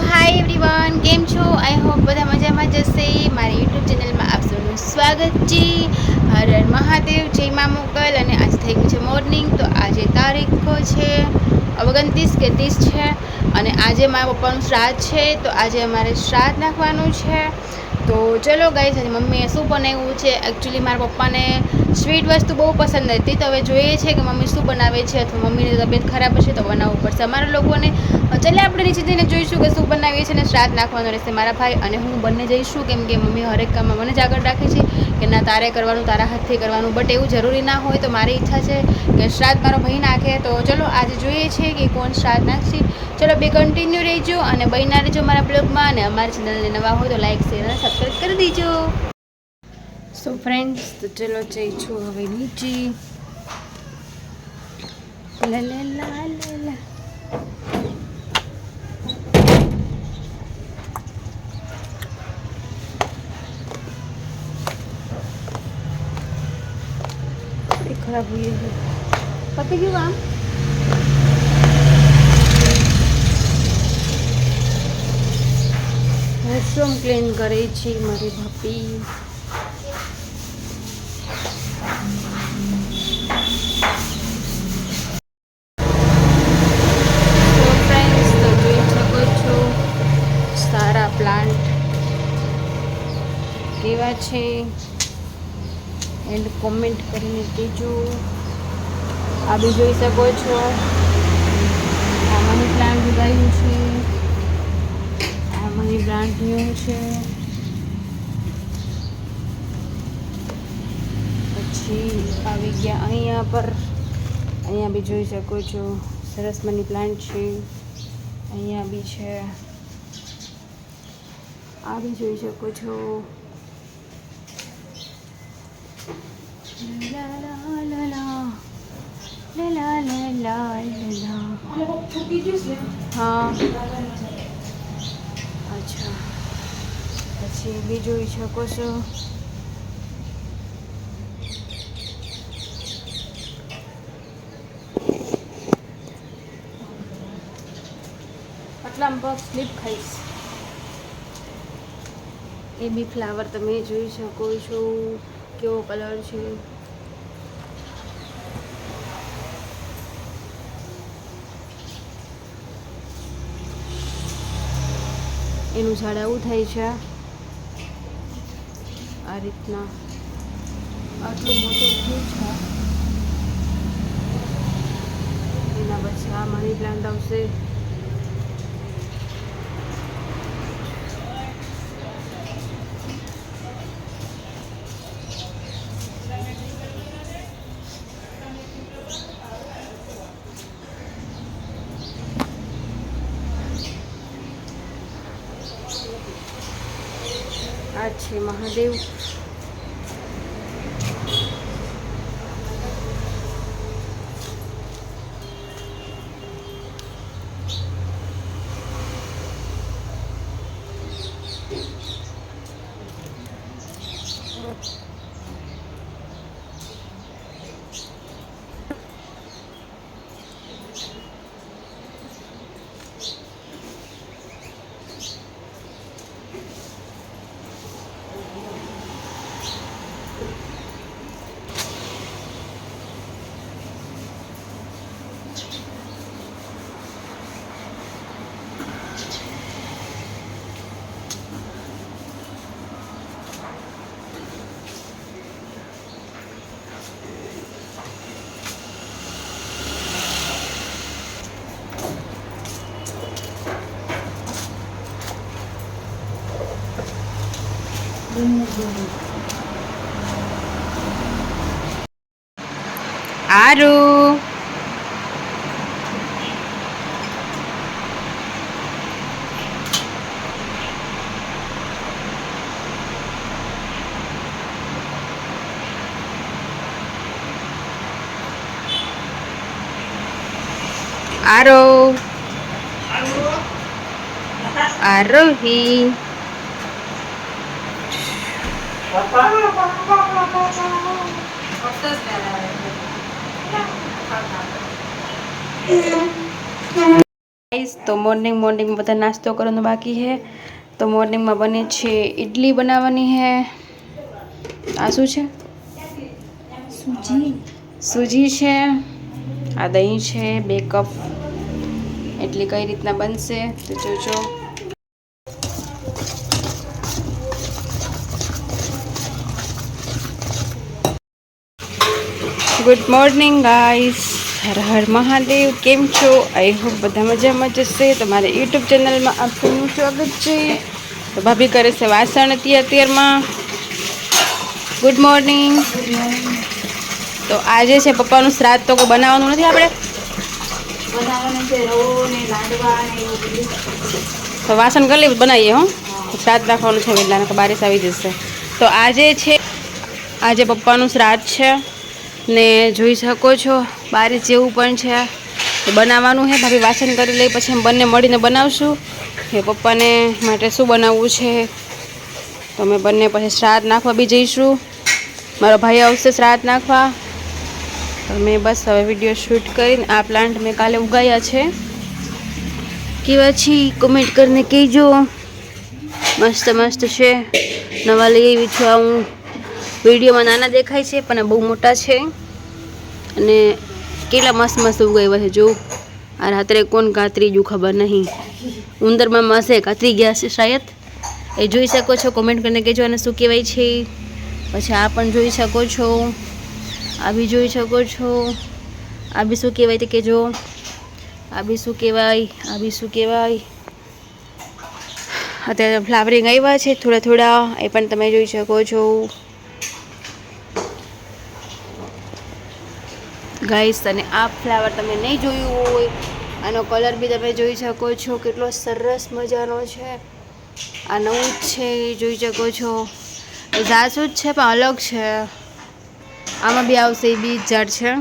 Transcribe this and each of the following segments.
Hi everyone કેમ છો? I hope બધા મજામાં જશે મારી યુટ્યુબ ચેનલમાં સ્વાગત છે હર હર મહાદેવ, જય મા મોગલ અને આજ થઈ ગયું છે મોર્નિંગ. તો આજે તારીખો છે ઓગણત્રીસ કે ત્રીસ છે અને આજે મારા પપ્પાનું શ્રાદ્ધ છે. તો આજે અમારે શ્રાદ્ધ નાખવાનું છે. તો ચલો ગાઈસ આજે મમ્મીએ શું બનાવ્યું છે? એકચ્યુઅલી મારા પપ્પાને સ્વીટ વસ્તુ બહુ પસંદ હતી. તો હવે જોઈએ છે કે મમ્મી શું બનાવે છે અથવા મમ્મીની તબિયત ખરાબ હશે તો બનાવવું પડશે. અમારા લોકોને ચાલે આપણે નીચે જઈને જોઈશું કે શું બનાવીએ છીએ અને શ્રાદ્ધ નાખવાનું રહેશે મારા ભાઈ અને હું બંને જઈશું. કેમ કે મમ્મી હરેક કામમાં મને જ આગળ રાખે છે કે ના તારે કરવાનું, તારા હાથથી કરવાનું. બટ એવું જરૂરી ના હોય તો મારી ઈચ્છા છે કે શ્રાદ્ધ મારો ભાઈ નાખે. તો ચલો, આજે જોઈએ છે કે કોણ શ્રાદ્ધ નાખશે. ચલો, બે કન્ટિન્યુ રહેજો અને બહીના રહેજો મારા બ્લોગમાં. અને અમારી ચેનલને નવા હોય તો લાઇક શેર અને સબસ્ક્રાઈબ કરી દેજો. સો ફ્રેન્ડ્સ તો ચલો જઈશું હવે નીચે. લા લા લા લા. ખરાબ હોઈએ છે પતી ગયું આમ વોશરૂમ ક્લીન કરે છે મારી ભાભી પ્લાન્ટ કેવા છે. એન્ડ કોમેન્ટ કરીને કહેજો. આ બી જોઈ શકો છો. આ મની પ્લાન્ટ ઉગાયું છે. આ મની પ્લાન્ટ ન્યૂ છે. પછી આવી ગયા અહીંયા પર. અહીંયા બી જોઈ શકો છો. સરસ મની પ્લાન્ટ છે. અહીંયા બી છે. આ બી જોઈ શકો છો. હા અચ્છા પછી બી જોઈ શકો છો આટલામાં પગ સ્લીપ ખાઈશ એ બી ફ્લાવર તમે જોઈ શકો છો કેવો કલર છે? એનું ઝાડ આવું થાય છે. આ રીતના. આટલું મોટું થયું છે? એના પછી આ મની પ્લાન્ટ આવશે. આ છે મહાદેવ. ఆరు Aro. Arohi. તો મોર્નિંગ મોર્નિંગમાં બધા નાસ્તો કરવાનો બાકી છે. તો મોર્નિંગમાં બને છે ઇડલી બનાવવાની છે. આ શું છે? સૂજી. સૂજી છે આ દહીં છે બે કપ. એટલી કઈ રીતના બનશે તો જોજો. Good morning guys Har Har Mahadev. કેમ છો? આઈ હોપ બધા મજામાં જશે તમારે યુટ્યુબ ચેનલમાં આપનું સ્વાગત છે. તો ભાભી કરે છે વાસણ અત્યાર અત્યારમાં. ગુડ મોર્નિંગ તો આજે છે પપ્પાનું શ્રાદ્ધ તો કોઈ બનાવવાનું નથી આપણે? તો વાસણ કરી બનાવીએ હો. શ્રાદ્ધ રાખવાનું છે વેલાને તો બારીશ આવી જશે. તો આજે છે આજે પપ્પાનું શ્રાદ્ધ છે. ને જોઈ શકો છો બારીશ જેવું પણ છે. બનાવવાનું છે ભાભી વાસણ કરી લઈ, પછી બંને મળીને બનાવશું. કે પપ્પાને માટે શું બનાવવું છે? તો અમે બંને પછી શ્રાદ્ધ નાખવા બી જઈશું. મારો ભાઈ આવશે શ્રાદ્ધ નાખવા. તો મેં બસ હવે વીડિયો શૂટ કરીને આ પ્લાન્ટ મેં કાલે ઉગાયા છે. કેવા છી કોમેન્ટ કરીને કહેજો. મસ્ત મસ્ત છે. નવા લઈ આવી છું હું. વિડીયોમાં નાના દેખાય છે, પણ બહુ મોટા છે. અને કેટલા મસ્ત મસ્ત ઉગાવ્યા છે, જો. આ રાત્રે કોણ કાતરી કાતરીજું ખબર નહીં. ઉંદરમાં મસે કાતરી ગયા છે શાયદ. એ જોઈ શકો છો કોમેન્ટ કરીને કહેજો અને શું કહેવાય છે. પછી આ પણ જોઈ શકો છો. આ બી જોઈ શકો છો. આ બી શું કહેવાય તે કહેજો. આ બી શું કહેવાય, આ બી શું કહેવાય. અત્યારે ફ્લાવરિંગ આવ્યા છે, થોડા થોડા. એ પણ તમે જોઈ શકો છો. ગાઈસ, અને આ ફ્લાવર તમે નહીં જોયું હોય, આનો કલર બી તમે જોઈ શકો છો. કેટલો સરસ મજાનો છે. આ નવું જ છે જોઈ શકો છો. ઝાસું જ છે, પણ અલગ છે. આમાં બી આવશે, એ બી ઝાડ છે.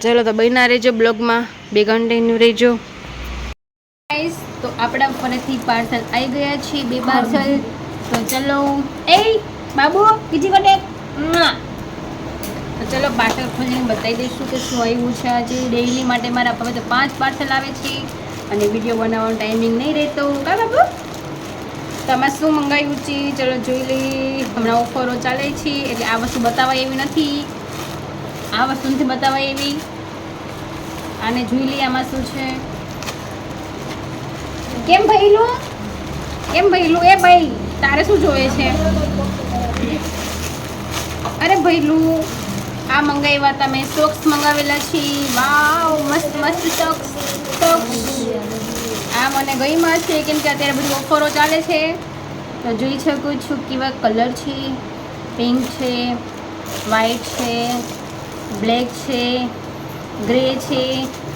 ચલો, તો બન્યા રહેજો બ્લોગમાં. બે કન્ટિન્યુ રહેજો. તો આપણા ફરીથી પાર્સલ આવી ગયા છે બે પાર્સલ તો ચલો. એ, બાબુ, બીજી કોને તો ચલો પાર્સલ ખોલીને બતાવી દઈશું કે શું આવ્યું છે આજે. ડેઈલી માટે મારા હવે પાંચ પાર્સલ આવે છે અને વીડિયો બનાવવાનો ટાઈમિંગ નહીં રહેતો. કા બાબુ તમે શું મંગાવ્યું છે? ચલો જોઈ લઈએ. હમણાં ઓફરો ચાલે છે, એટલે આ વસ્તુ બતાવાય એવી નથી. આ વસ્તુ નથી બતાવાય એવી. આને જોઈ લઈએ આમાં શું છે. કેમ ભઈલું? કેમ ભઈલું? એ ભાઈ, તારે શું જોવે છે? અરે ભઈલું આ મંગાવ્યા તમે સોક્સ મંગાવેલા છે વાવ મસ્ત મસ્ત સોક્સ સોક્સ આ મને ગઈમાં છે, કેમ કે અત્યારે બધી ઓફરો ચાલે છે. તો જોઈ શકું છું કેવા કલર છે. પિંક છે વ્હાઈટ છે બ્લેક છે ગ્રે છે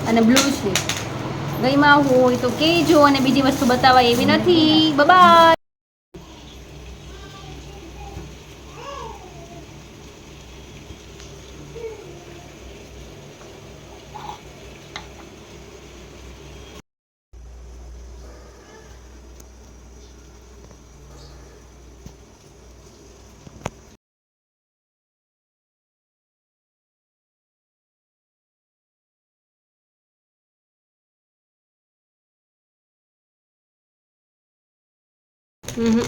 અને બ્લુ છે. ગઈમાં હોય તો કહેજો અને બીજી વસ્તુ બતાવાય એવી નથી. By Hı hı.